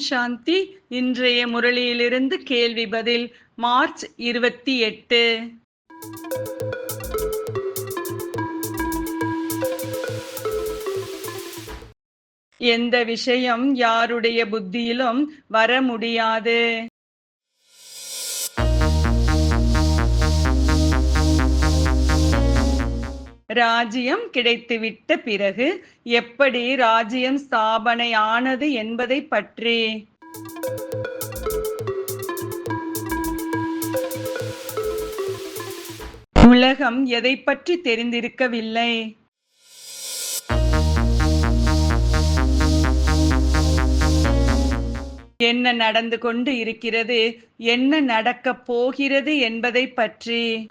சாந்தி. இன்றைய முரளியிலிருந்து கேள்வி பதில் மார்ச் இருபத்தி எட்டு. எந்த விஷயம் யாருடைய புத்தியிலும் வர முடியாது. ராஜ்யம் கிடைத்துவிட்ட பிறகு எப்படி ராஜ்யம் ஸ்தாபனையானது என்பதை பற்றி? உலகம் எதை பற்றி தெரிந்திருக்கவில்லை? என்ன நடந்து கொண்டு இருக்கிறது? என்ன நடக்கப் போகிறது என்பதை பற்றி?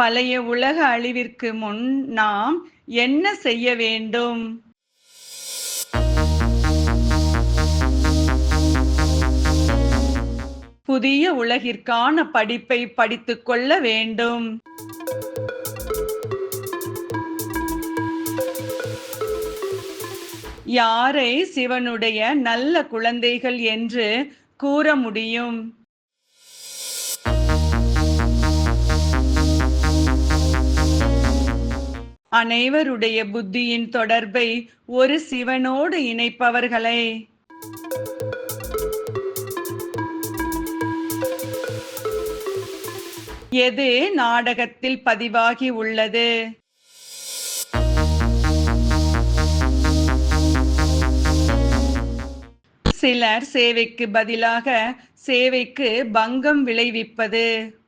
பழைய உலக அழிவிற்கு முன் நாம் என்ன செய்ய வேண்டும்? புதிய உலகிற்கான படிப்பை படித்துக் கொள்ள வேண்டும். யாரை சிவனுடைய நல்ல குழந்தைகள் என்று கூற முடியும்? அனைவருடைய புத்தியின் தொடர்பை ஒரு சிவனோடு இணைப்பவர்களை. எது நாடகத்தில் பதிவாகி உள்ளது? சிலர் சேவைக்கு பதிலாக சேவைக்கு பங்கம் விளைவிப்பது.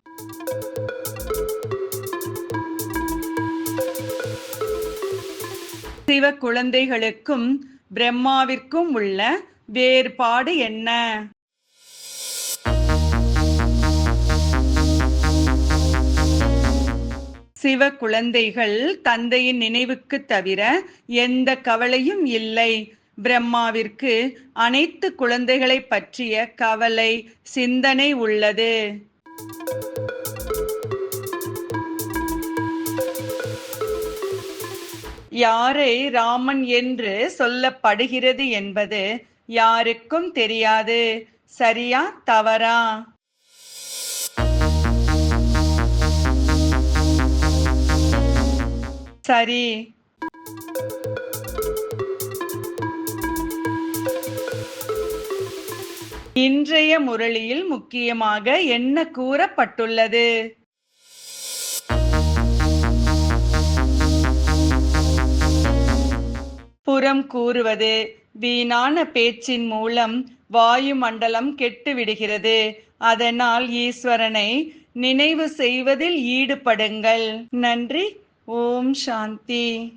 சிவ குழந்தைகளுக்கும் பிரம்மாவிற்கும் உள்ள வேறுபாடு என்ன? சிவ குழந்தைகள் தந்தையின் நினைவுக்கு தவிர எந்த கவலையும் இல்லை. பிரம்மாவிற்கு அனைத்து குழந்தைகளை பற்றிய கவலை சிந்தனை உள்ளது. யாரை ராமன் என்று சொல்லப்படுகிறது என்பது யாருக்கும் தெரியாது. சரியா தவறா? சரி. இன்றைய முரளியில் முக்கியமாக என்ன கூறப்பட்டுள்ளது? புறம் கூறுவது வீணான பேச்சின் மூலம் வாயுமண்டலம் கெட்டுவிடுகிறது. அதனால் ஈஸ்வரனை நினைவு செய்வதில் ஈடுபடுங்கள். நன்றி. ஓம் சாந்தி.